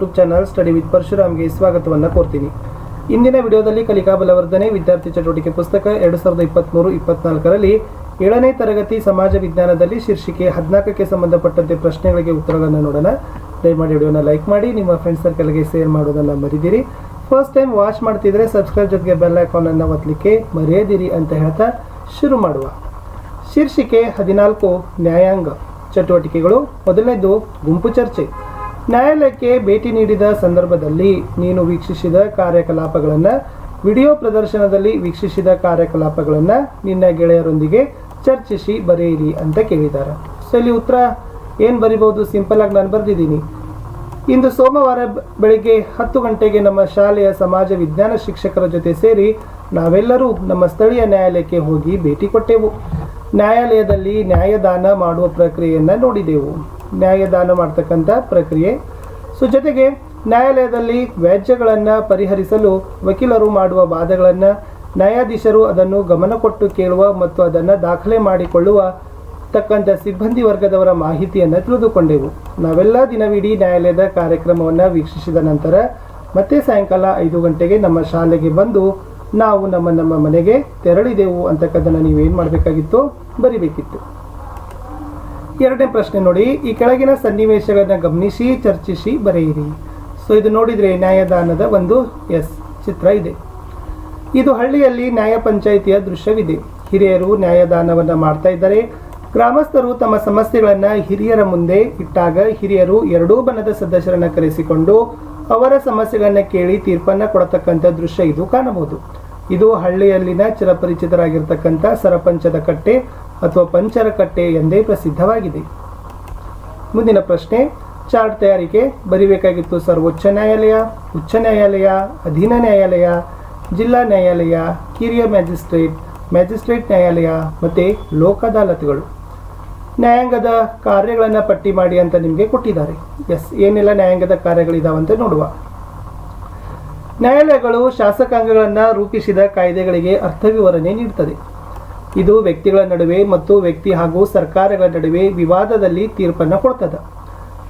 YouTube channel study with ಪರಶುರಾಮ್ಗೆ ಸ್ವಾಗತವನ್ನು ಕೋರ್ತೀನಿ. ಇಂದಿನ ವಿಡಿಯೋದಲ್ಲಿ ಕಲಿಕಾ ಬಲವರ್ಧನೆ, ವಿದ್ಯಾರ್ಥಿ ಚಟುವಟಿಕೆ ಪುಸ್ತಕ ಎರಡು ಸಾವಿರದ ಇಪ್ಪತ್ತ್ಮೂರು ಇಪ್ಪತ್ನಾಲ್ಕರಲ್ಲಿ ಏಳನೇ ತರಗತಿ ಸಮಾಜ ವಿಜ್ಞಾನದಲ್ಲಿ ಶೀರ್ಷಿಕೆ ಹದಿನಾಲ್ಕಕ್ಕೆ ಸಂಬಂಧಪಟ್ಟಂತೆ ಪ್ರಶ್ನೆಗಳಿಗೆ ಉತ್ತರಗಳನ್ನು ನೋಡೋಣ. ದಯಮಾಡಿ ವಿಡಿಯೋನ ಲೈಕ್ ಮಾಡಿ, ನಿಮ್ಮ ಫ್ರೆಂಡ್ಸ್ ಸರ್ಕಲ್ಗೆ ಶೇರ್ ಮಾಡೋದನ್ನು ಮರಿದಿರಿ. ಫಸ್ಟ್ ಟೈಮ್ ವಾಚ್ ಮಾಡ್ತಿದ್ರೆ ಸಬ್ಸ್ಕ್ರೈಬ್ ಜೊತೆಗೆ ಬೆಲ್ ಐಕಾನನ್ನು ಒತ್ತಲಿಕ್ಕೆ ಮರೆಯದಿರಿ ಅಂತ ಹೇಳ್ತಾ ಶುರು ಮಾಡುವ. ಶೀರ್ಷಿಕೆ ಹದಿನಾಲ್ಕು, ನ್ಯಾಯಾಂಗ. ಚಟುವಟಿಕೆಗಳು. ಮೊದಲನೇದು, ಗುಂಪು ಚರ್ಚೆ. ನ್ಯಾಯಾಲಯಕ್ಕೆ ಭೇಟಿ ನೀಡಿದ ಸಂದರ್ಭದಲ್ಲಿ ನೀನು ವೀಕ್ಷಿಸಿದ ಕಾರ್ಯಕಲಾಪಗಳನ್ನು, ವಿಡಿಯೋ ಪ್ರದರ್ಶನದಲ್ಲಿ ವೀಕ್ಷಿಸಿದ ಕಾರ್ಯಕಲಾಪಗಳನ್ನು ನಿನ್ನ ಗೆಳೆಯರೊಂದಿಗೆ ಚರ್ಚಿಸಿ ಬರೆಯಿರಿ ಅಂತ ಕೇಳಿದ್ದಾರೆ. ಸೊ, ಇಲ್ಲಿ ಉತ್ತರ ಏನು ಬರಿಬಹುದು ಸಿಂಪಲ್ ಆಗಿ ನಾನು ಬರೆದಿದ್ದೀನಿ. ಇಂದು ಸೋಮವಾರ ಬೆಳಿಗ್ಗೆ ಹತ್ತು ಗಂಟೆಗೆ ನಮ್ಮ ಶಾಲೆಯ ಸಮಾಜ ವಿಜ್ಞಾನ ಶಿಕ್ಷಕರ ಜೊತೆ ಸೇರಿ ನಾವೆಲ್ಲರೂ ನಮ್ಮ ಸ್ಥಳೀಯ ನ್ಯಾಯಾಲಯಕ್ಕೆ ಹೋಗಿ ಭೇಟಿ ಕೊಟ್ಟೆವು. ನ್ಯಾಯಾಲಯದಲ್ಲಿ ನ್ಯಾಯದಾನ ಮಾಡುವ ಪ್ರಕ್ರಿಯೆಯನ್ನು ನೋಡಿದೆವು. ನ್ಯಾಯದಾನ ಮಾಡ್ತಕ್ಕಂಥ ಪ್ರಕ್ರಿಯೆ. ಸೊ ಜೊತೆಗೆ ನ್ಯಾಯಾಲಯದಲ್ಲಿ ವ್ಯಾಜ್ಯಗಳನ್ನು ಪರಿಹರಿಸಲು ವಕೀಲರು ಮಾಡುವ ವಾದಗಳನ್ನು ನ್ಯಾಯಾಧೀಶರು ಅದನ್ನು ಗಮನ ಕೊಟ್ಟು ಕೇಳುವ ಮತ್ತು ಅದನ್ನು ದಾಖಲೆ ಮಾಡಿಕೊಳ್ಳುವ ತಕ್ಕಂಥ ಸಿಬ್ಬಂದಿ ವರ್ಗದವರ ಮಾಹಿತಿಯನ್ನು ತಿಳಿದುಕೊಂಡೆವು. ನಾವೆಲ್ಲ ದಿನವಿಡೀ ನ್ಯಾಯಾಲಯದ ಕಾರ್ಯಕ್ರಮವನ್ನು ವೀಕ್ಷಿಸಿದ ನಂತರ ಮತ್ತೆ ಸಾಯಂಕಾಲ ಐದು ಗಂಟೆಗೆ ನಮ್ಮ ಶಾಲೆಗೆ ಬಂದು ನಾವು ನಮ್ಮ ನಮ್ಮ ಮನೆಗೆ ತೆರಳಿದೆವು ಅಂತಕ್ಕದ್ದನ್ನು ನೀವೇನು ಮಾಡಬೇಕಾಗಿತ್ತು? ಬರಿಬೇಕಿತ್ತು. ಎರಡನೇ ಪ್ರಶ್ನೆ ನೋಡಿ. ಈ ಕೆಳಗಿನ ಸನ್ನಿವೇಶಗಳನ್ನು ಗಮನಿಸಿ, ಚರ್ಚಿಸಿ, ಬರೆಯಿರಿ. ಸೊ ಇದು ನೋಡಿದರೆ ನ್ಯಾಯದಾನದ ಒಂದು ಎಸ್ ಚಿತ್ರ ಇದೆ. ಇದು ಹಳ್ಳಿಯಲ್ಲಿ ನ್ಯಾಯ ಪಂಚಾಯಿತಿಯ ದೃಶ್ಯವಿದೆ. ಹಿರಿಯರು ನ್ಯಾಯದಾನವನ್ನು ಮಾಡ್ತಾ ಇದ್ದಾರೆ. ಗ್ರಾಮಸ್ಥರು ತಮ್ಮ ಸಮಸ್ಯೆಗಳನ್ನು ಹಿರಿಯರ ಮುಂದೆ ಇಟ್ಟಾಗ ಹಿರಿಯರು ಎರಡೂ ಬಣದ ಸದಸ್ಯರನ್ನು ಕರೆಸಿಕೊಂಡು ಅವರ ಸಮಸ್ಯೆಗಳನ್ನ ಕೇಳಿ ತೀರ್ಪನ್ನು ಕೊಡತಕ್ಕಂಥ ದೃಶ್ಯ ಇದು ಕಾಣಬಹುದು. ಇದು ಹಳ್ಳಿಯಲ್ಲಿನ ಚಿರಪರಿಚಿತರಾಗಿರ್ತಕ್ಕಂಥ ಸರಪಂಚದ ಕಟ್ಟೆ ಅಥವಾ ಪಂಚರ ಕಟ್ಟೆ ಎಂದೇ ಪ್ರಸಿದ್ಧವಾಗಿದೆ. ಮುಂದಿನ ಪ್ರಶ್ನೆ, ಚಾರ್ಟ್ ತಯಾರಿಕೆ ಬರಿಬೇಕಾಗಿತ್ತು ಸರ್ವೋಚ್ಚ ನ್ಯಾಯಾಲಯ, ಉಚ್ಚ ನ್ಯಾಯಾಲಯ, ಅಧೀನ ನ್ಯಾಯಾಲಯ, ಜಿಲ್ಲಾ ನ್ಯಾಯಾಲಯ, ಕಿರಿಯ ಮ್ಯಾಜಿಸ್ಟ್ರೇಟ್ ಮ್ಯಾಜಿಸ್ಟ್ರೇಟ್ ನ್ಯಾಯಾಲಯ ಮತ್ತು ಲೋಕ ಅದಾಲತ್ಗಳು. ನ್ಯಾಯಾಂಗದ ಕಾರ್ಯಗಳನ್ನು ಪಟ್ಟಿ ಮಾಡಿ ಅಂತ ನಿಮಗೆ ಕೊಟ್ಟಿದ್ದಾರೆ. ಎಸ್, ಏನೆಲ್ಲ ನ್ಯಾಯಾಂಗದ ಕಾರ್ಯಗಳಿದಾವಂತ ನೋಡುವ. ನ್ಯಾಯಾಲಯಗಳು ಶಾಸಕಾಂಗಗಳನ್ನು ರೂಪಿಸಿದ ಕಾಯ್ದೆಗಳಿಗೆ ಅರ್ಥ ವಿವರಣೆ ನೀಡುತ್ತದೆ. ಇದು ವ್ಯಕ್ತಿಗಳ ನಡುವೆ ಮತ್ತು ವ್ಯಕ್ತಿ ಹಾಗೂ ಸರ್ಕಾರಗಳ ನಡುವೆ ವಿವಾದದಲ್ಲಿ ತೀರ್ಪನ್ನು ಕೊಡ್ತದೆ.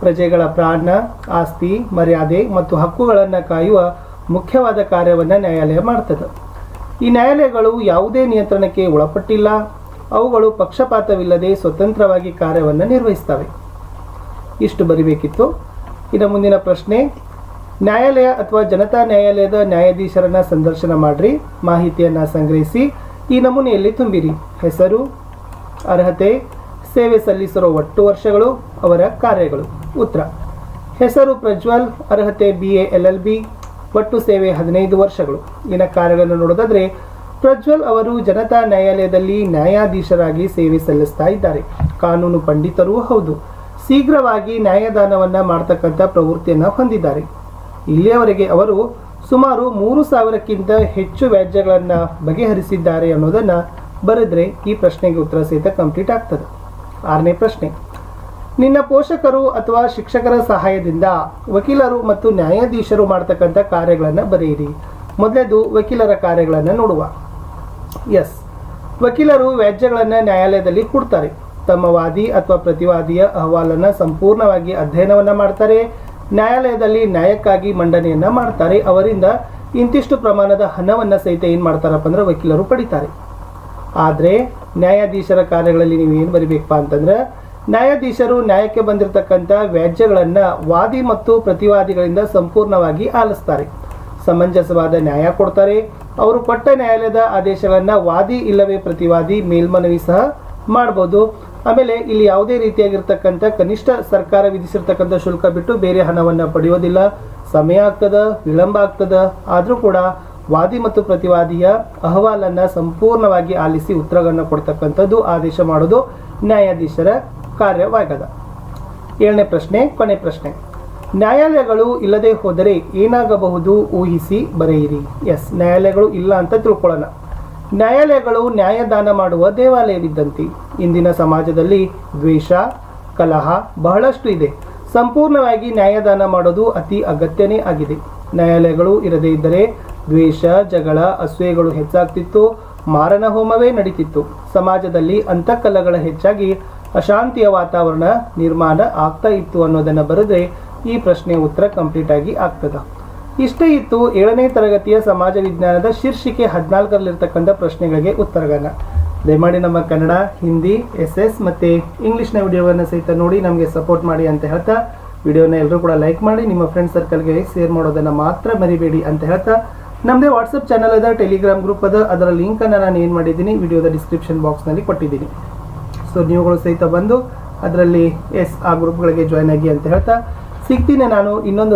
ಪ್ರಜೆಗಳ ಪ್ರಾಣ, ಆಸ್ತಿ, ಮರ್ಯಾದೆ ಮತ್ತು ಹಕ್ಕುಗಳನ್ನು ಕಾಯುವ ಮುಖ್ಯವಾದ ಕಾರ್ಯವನ್ನು ನ್ಯಾಯಾಲಯ ಮಾಡ್ತದೆ. ಈ ನ್ಯಾಯಾಲಯಗಳು ಯಾವುದೇ ನಿಯಂತ್ರಣಕ್ಕೆ ಒಳಪಟ್ಟಿಲ್ಲ. ಅವುಗಳು ಪಕ್ಷಪಾತವಿಲ್ಲದೆ ಸ್ವತಂತ್ರವಾಗಿ ಕಾರ್ಯವನ್ನು ನಿರ್ವಹಿಸ್ತವೆ. ಇಷ್ಟು ಬರಿಬೇಕಿತ್ತು. ಇನ್ನು ಮುಂದಿನ ಪ್ರಶ್ನೆ ನ್ಯಾಯಾಲಯ ಅಥವಾ ಜನತಾ ನ್ಯಾಯಾಲಯದ ನ್ಯಾಯಾಧೀಶರನ್ನ ಸಂದರ್ಶನ ಮಾಡ್ರಿ, ಮಾಹಿತಿಯನ್ನು ಸಂಗ್ರಹಿಸಿ, ಈ ನಮೂನೆಯಲ್ಲಿ ತುಂಬಿರಿ. ಹೆಸರು, ಅರ್ಹತೆ, ಸೇವೆ ಸಲ್ಲಿಸಿರೋ ಒಟ್ಟು ವರ್ಷಗಳು, ಅವರ ಕಾರ್ಯಗಳು. ಉತ್ತರ, ಹೆಸರು ಪ್ರಜ್ವಲ್, ಅರ್ಹತೆ B A L L B ಒಟ್ಟು ಸೇವೆ ಹದಿನೈದು ವರ್ಷಗಳು. ಇನ್ನ ಕಾರ್ಯಗಳನ್ನು ನೋಡೋದಾದ್ರೆ, ಪ್ರಜ್ವಲ್ ಅವರು ಜನತಾ ನ್ಯಾಯಾಲಯದಲ್ಲಿ ನ್ಯಾಯಾಧೀಶರಾಗಿ ಸೇವೆ ಸಲ್ಲಿಸ್ತಾ ಇದ್ದಾರೆ. ಕಾನೂನು ಪಂಡಿತರೂ ಹೌದು. ಶೀಘ್ರವಾಗಿ ನ್ಯಾಯದಾನವನ್ನು ಮಾಡ್ತಕ್ಕಂಥ ಪ್ರವೃತ್ತಿಯನ್ನು ಹೊಂದಿದ್ದಾರೆ. ಇಲ್ಲಿಯವರೆಗೆ ಅವರು ಸುಮಾರು ಮೂರು ಸಾವಿರಕ್ಕಿಂತ ಹೆಚ್ಚು ವ್ಯಾಜ್ಯಗಳನ್ನು ಬಗೆಹರಿಸಿದ್ದಾರೆ ಅನ್ನೋದನ್ನು ಬರೆದ್ರೆ ಈ ಪ್ರಶ್ನೆಗೆ ಉತ್ತರ ಸಹಿತ ಕಂಪ್ಲೀಟ್ ಆಗ್ತದೆ. ಆರನೇ ಪ್ರಶ್ನೆ. ನಿನ್ನ ಪೋಷಕರು ಅಥವಾ ಶಿಕ್ಷಕರ ಸಹಾಯದಿಂದ ವಕೀಲರು ಮತ್ತು ನ್ಯಾಯಾಧೀಶರು ಮಾಡ್ತಕ್ಕಂಥ ಕಾರ್ಯಗಳನ್ನು ಬರೆಯಿರಿ. ಮೊದಲೇದು ವಕೀಲರ ಕಾರ್ಯಗಳನ್ನು ನೋಡುವ. ಎಸ್. ವಕೀಲರು ವ್ಯಾಜ್ಯಗಳನ್ನು ನ್ಯಾಯಾಲಯದಲ್ಲಿ ಕೊಡ್ತಾರೆ. ತಮ್ಮ ವಾದಿ ಅಥವಾ ಪ್ರತಿವಾದಿಯ ಅಹವಾಲನ್ನು ಸಂಪೂರ್ಣವಾಗಿ ಅಧ್ಯಯನವನ್ನು ಮಾಡ್ತಾರೆ. ನ್ಯಾಯಾಲಯದಲ್ಲಿ ನ್ಯಾಯಕ್ಕಾಗಿ ಮಂಡನೆಯನ್ನ ಮಾಡ್ತಾರೆ. ಅವರಿಂದ ಇಂತಿಷ್ಟು ಪ್ರಮಾಣದ ಹಣವನ್ನು ಸಹಿತ ಏನು ಮಾಡ್ತಾರಪ್ಪ ಅಂದ್ರೆ ವಕೀಲರು ಪಡಿತಾರೆ. ಆದರೆ ನ್ಯಾಯಾಧೀಶರ ಕಾರ್ಯಗಳಲ್ಲಿ ನೀವು ಏನು ಬರೀಬೇಕಪ್ಪ ಅಂತಂದ್ರೆ, ನ್ಯಾಯಾಧೀಶರು ನ್ಯಾಯಕ್ಕೆ ಬಂದಿರತಕ್ಕಂಥ ವ್ಯಾಜ್ಯಗಳನ್ನು ವಾದಿ ಮತ್ತು ಪ್ರತಿವಾದಿಗಳಿಂದ ಸಂಪೂರ್ಣವಾಗಿ ಆಲಿಸ್ತಾರೆ. ಸಮಂಜಸವಾದ ನ್ಯಾಯ ಕೊಡ್ತಾರೆ. ಅವರು ಕೊಟ್ಟ ನ್ಯಾಯಾಲಯದ ಆದೇಶಗಳನ್ನು ವಾದಿ ಇಲ್ಲವೇ ಪ್ರತಿವಾದಿ ಮೇಲ್ಮನವಿ ಸಹ ಮಾಡ್ಬೋದು. ಆಮೇಲೆ ಇಲ್ಲಿ ಯಾವುದೇ ರೀತಿಯಾಗಿರ್ತಕ್ಕಂಥ ಕನಿಷ್ಠ ಸರ್ಕಾರ ವಿಧಿಸಿರ್ತಕ್ಕಂಥ ಶುಲ್ಕ ಬಿಟ್ಟು ಬೇರೆ ಹಣವನ್ನು ಪಡೆಯೋದಿಲ್ಲ. ಸಮಯ ಆಗ್ತದ, ವಿಳಂಬ ಆಗ್ತದ, ಆದರೂ ಕೂಡ ವಾದಿ ಮತ್ತು ಪ್ರತಿವಾದಿಯ ಅಹವಾಲನ್ನು ಸಂಪೂರ್ಣವಾಗಿ ಆಲಿಸಿ ಉತ್ತರಗಳನ್ನು ಕೊಡ್ತಕ್ಕಂಥದ್ದು ಆದೇಶ ಮಾಡೋದು ನ್ಯಾಯಾಧೀಶರ ಕಾರ್ಯವಾಗದ ಏಳನೇ ಪ್ರಶ್ನೆ, ಕೊನೆ ಪ್ರಶ್ನೆ. ನ್ಯಾಯಾಲಯಗಳು ಇಲ್ಲದೆ ಹೋದರೆ ಏನಾಗಬಹುದು? ಊಹಿಸಿ ಬರೆಯಿರಿ. ಎಸ್, ನ್ಯಾಯಾಲಯಗಳು ಇಲ್ಲ ಅಂತ ತಿಳ್ಕೊಳ್ಳೋಣ. ನ್ಯಾಯಾಲಯಗಳು ನ್ಯಾಯದಾನ ಮಾಡುವ ದೇವಾಲಯವಿದ್ದಂತೆ. ಇಂದಿನ ಸಮಾಜದಲ್ಲಿ ದ್ವೇಷ, ಕಲಹ ಬಹಳಷ್ಟು ಇದೆ. ಸಂಪೂರ್ಣವಾಗಿ ನ್ಯಾಯದಾನ ಮಾಡೋದು ಅತಿ ಅಗತ್ಯನೇ ಆಗಿದೆ. ನ್ಯಾಯಾಲಯಗಳು ಇರದೇ ಇದ್ದರೆ ದ್ವೇಷ, ಜಗಳ, ಅಸೂಯೆಗಳು ಹೆಚ್ಚಾಗ್ತಿತ್ತು, ಮಾರಣ ಹೋಮವೇ ನಡೀತಿತ್ತು. ಸಮಾಜದಲ್ಲಿ ಅಂತಃಕಲಗಳ ಹೆಚ್ಚಾಗಿ ಅಶಾಂತಿಯ ವಾತಾವರಣ ನಿರ್ಮಾಣ ಆಗ್ತಾ ಇತ್ತು ಅನ್ನೋದನ್ನು ಬರೆದ್ರೆ ಈ ಪ್ರಶ್ನೆ ಉತ್ತರ ಕಂಪ್ಲೀಟ್ ಆಗಿ ಆಗ್ತದ. ಇಷ್ಟೇ ಇತ್ತು ಏಳನೇ ತರಗತಿಯ ಸಮಾಜ ವಿಜ್ಞಾನದ ಶೀರ್ಷಿಕೆ ಹದಿನಾಲ್ಕರಲ್ಲಿರ್ತಕ್ಕಂಥ ಪ್ರಶ್ನೆಗಳಿಗೆ ಉತ್ತರಗಳನ್ನ ದಯಮಾಡಿ ನಮ್ಮ ಕನ್ನಡ, ಹಿಂದಿ ಎಸ್ ಎಸ್ ಮತ್ತು ಇಂಗ್ಲೀಷ್ನ ವಿಡಿಯೋವನ್ನು ಸಹಿತ ನೋಡಿ ನಮಗೆ ಸಪೋರ್ಟ್ ಮಾಡಿ ಅಂತ ಹೇಳ್ತಾ, ವಿಡಿಯೋನ ಎಲ್ಲರೂ ಕೂಡ ಲೈಕ್ ಮಾಡಿ, ನಿಮ್ಮ ಫ್ರೆಂಡ್ ಸರ್ಕಲ್ಗೆ ಶೇರ್ ಮಾಡೋದನ್ನು ಮಾತ್ರ ಮರಿಬೇಡಿ ಅಂತ ಹೇಳ್ತಾ ನಮ್ಮದೇ ವಾಟ್ಸಪ್ ಚಾನಲ್ ಅದ, ಟೆಲಿಗ್ರಾಮ್ ಗ್ರೂಪ್ ಅದ, ಅದರ ಲಿಂಕನ್ನು ನಾನು ಏನು ಮಾಡಿದ್ದೀನಿ, ವಿಡಿಯೋದ ಡಿಸ್ಕ್ರಿಪ್ಷನ್ ಬಾಕ್ಸ್ನಲ್ಲಿ ಕೊಟ್ಟಿದ್ದೀನಿ. ಸೊ ನೀವುಗಳು ಸಹಿತ ಬಂದು, ಅದರಲ್ಲಿ ಎಸ್ ಆ ಗ್ರೂಪ್ಗಳಿಗೆ ಜಾಯ್ನ್ ಆಗಿ ಅಂತ ಹೇಳ್ತಾ, ಸಿಗ್ತೀನಿ ನಾನು ಇನ್ನೊಂದು